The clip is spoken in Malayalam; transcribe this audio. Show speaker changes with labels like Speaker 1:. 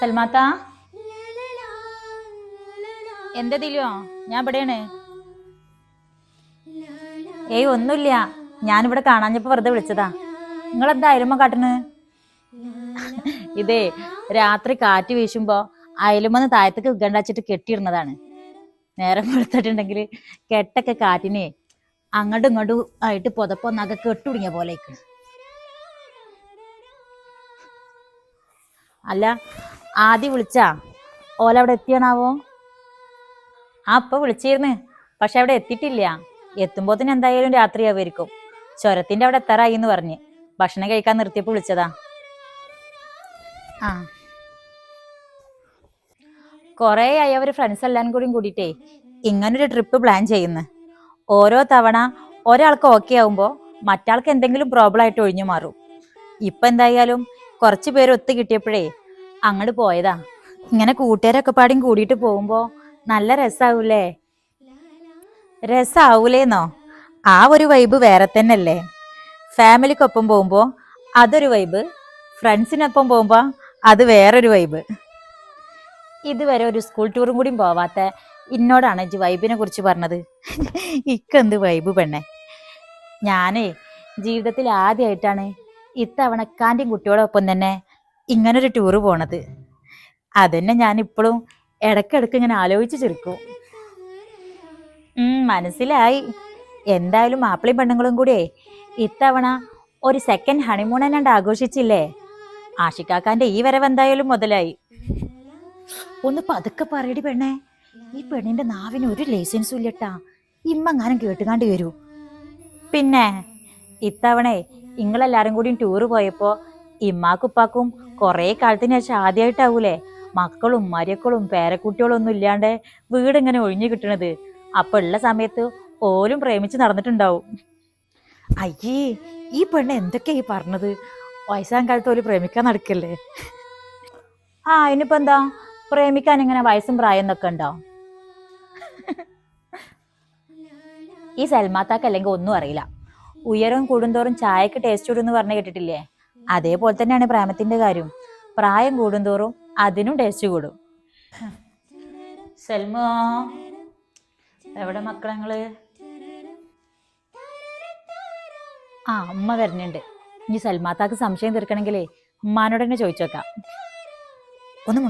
Speaker 1: സൽമാത്ത? എന്താ ദിലോ? ഞാൻ ഇവിടെയാണ്. ഏയ് ഒന്നുമില്ല. ഞാനിവിടെ കാണാഞ്ഞപ്പോൾ വെറുതെ വിളിച്ചതാ. നിങ്ങളെന്താ അയലുമ കാട്ടണ് ഇതേ രാത്രി കാറ്റ് വീശുമ്പോ അയലുമെന്ന് താഴത്തേക്ക് ഉഗണ്ടാച്ചിട്ട് കെട്ടിയിടുന്നതാണ്. നേരം വെളുത്തിട്ടുണ്ടെങ്കിൽ കെട്ടൊക്കെ കാറ്റിനെ അങ്ങോട്ടും ഇങ്ങോട്ടും ആയിട്ട് പുതപ്പൊന്നൊക്കെ കെട്ടുടുങ്ങിയ പോലെ അല്ല ആദ്യം വിളിച്ചാ? ഓല അവിടെ എത്തിയാണാവോ? ആ ഇപ്പൊ വിളിച്ചിരുന്ന്. പക്ഷെ അവിടെ എത്തിയിട്ടില്ല. എത്തുമ്പോത്തിന് എന്തായാലും രാത്രിയാവുമായിരിക്കും. ചുരത്തിന്റെ അവിടെ എത്താറായി എന്ന് പറഞ്ഞ്. ഭക്ഷണം കഴിക്കാൻ നിർത്തിയപ്പോ വിളിച്ചതാ. ആ. കുറേ ആയി അവർ ഫ്രണ്ട്സ് എല്ലാരും കൂടി കൂടിയിട്ടേ ഇങ്ങനൊരു ട്രിപ്പ് പ്ലാൻ ചെയ്യുന്നു. ഓരോ തവണ ഒരാൾക്ക് ഓക്കെ ആവുമ്പോൾ മറ്റാൾക്ക് എന്തെങ്കിലും പ്രോബ്ലം ആയിട്ട് ഒഴിഞ്ഞു മാറും. ഇപ്പൊ എന്തായാലും കുറച്ച് പേര് ഒത്തു കിട്ടിയപ്പോഴേ അങ്ങോട്ട് പോയതാ. ഇങ്ങനെ കൂട്ടുകാരൊക്കെ പാടിയും കൂടിയിട്ട് പോകുമ്പോ നല്ല രസാവൂലേ? രസാവൂലേന്നോ? ആ ഒരു വൈബ് വേറെ തന്നെയല്ലേ? ഫാമിലിക്കൊപ്പം പോകുമ്പോ അതൊരു വൈബ് ഫ്രണ്ട്സിനൊപ്പം പോകുമ്പോ അത് വേറൊരു വൈബ് ഇതുവരെ ഒരു സ്കൂൾ ടൂറും കൂടിയും പോവാത്ത ഇന്നോടാണ് ജി വൈബിനെ കുറിച്ച് പറഞ്ഞത്. ഇക്കെന്ത് വൈബ് പെണ്ണേ? ഞാനേ ജീവിതത്തിൽ ആദ്യമായിട്ടാണ് ഇത്തവണ കാന്റെയും കുട്ടിയോടൊപ്പം തന്നെ ഇങ്ങനൊരു ടൂറ് പോണത്. അതന്നെ ഞാൻ ഇപ്പോഴും ഇടയ്ക്കിടയ്ക്ക് ഇങ്ങനെ ആലോചിച്ച് ചിരിക്കും. മനസ്സിലായി. എന്തായാലും മാപ്പിളയും പെണ്ണുങ്ങളും കൂടിയേ ഇത്തവണ ഒരു സെക്കൻഡ് ഹണിമൂൺ എന്നാണ്ട് ആഘോഷിച്ചില്ലേ? ആഷിക്കാക്കാന്റെ ഈ വരവ് എന്തായാലും മുതലായി. ഒന്ന് പതുക്കെ പറയടി പെണ്ണേ ഈ പെണ്ണിന്റെ നാവിന് ഒരു ലൈസൻസും ഇല്ലട്ടാ. ഇമ്മങ്ങാനും കേട്ടുകാണ്ടി വരൂ. പിന്നെ ഇത്തവണേ ഇങ്ങളെല്ലാരും കൂടി ടൂറ് പോയപ്പോ ഇമ്മാക്കുപ്പാക്കും കൊറേ കാലത്തിന് ശേഷം ആദ്യമായിട്ടാവൂലേ മക്കളും മരക്കളും പേരക്കുട്ടികളും ഒന്നും ഇല്ലാണ്ട് വീട് ഇങ്ങനെ ഒഴിഞ്ഞു കിട്ടണത്. അപ്പൊ ഉള്ള സമയത്ത് ഓലും പ്രേമിച്ച് നടന്നിട്ടുണ്ടാവും. അയ്യേ ഈ പെണ്ണ് എന്തൊക്കെയാ ഈ പറഞ്ഞത്? വയസ്സാം കാലത്ത് ഒരു പ്രേമിക്കാൻ നടക്കല്ലേ? ആ ഇനിയിപ്പോ എന്താ? പ്രേമിക്കാൻ ഇങ്ങനെ വയസ്സും പ്രായം എന്നൊക്കെ ഉണ്ടോ? ഈ സൽമാത്താക്ക് അല്ലെങ്കിൽ ഒന്നും അറിയില്ല. ഉയരം കൂടുന്തോറും ചായക്ക് ടേസ്റ്റ് കൂടും എന്ന് പറഞ്ഞു കേട്ടിട്ടില്ലേ? അതേപോലെ തന്നെയാണ് പ്രേമത്തിന്റെ കാര്യം. പ്രായം കൂടുന്തോറും അതിനും ടേസ്റ്റ് കൂടും. സെൽമോ എവിടെ മക്കളങ്ങൾ? ആ അമ്മ വരുന്നുണ്ട്. ഇനി സൽമാത്താക്ക് സംശയം തീർക്കണമെങ്കിലേ ഉമ്മാനോട് തന്നെ ചോദിച്ചു വെക്കാം ഒന്നും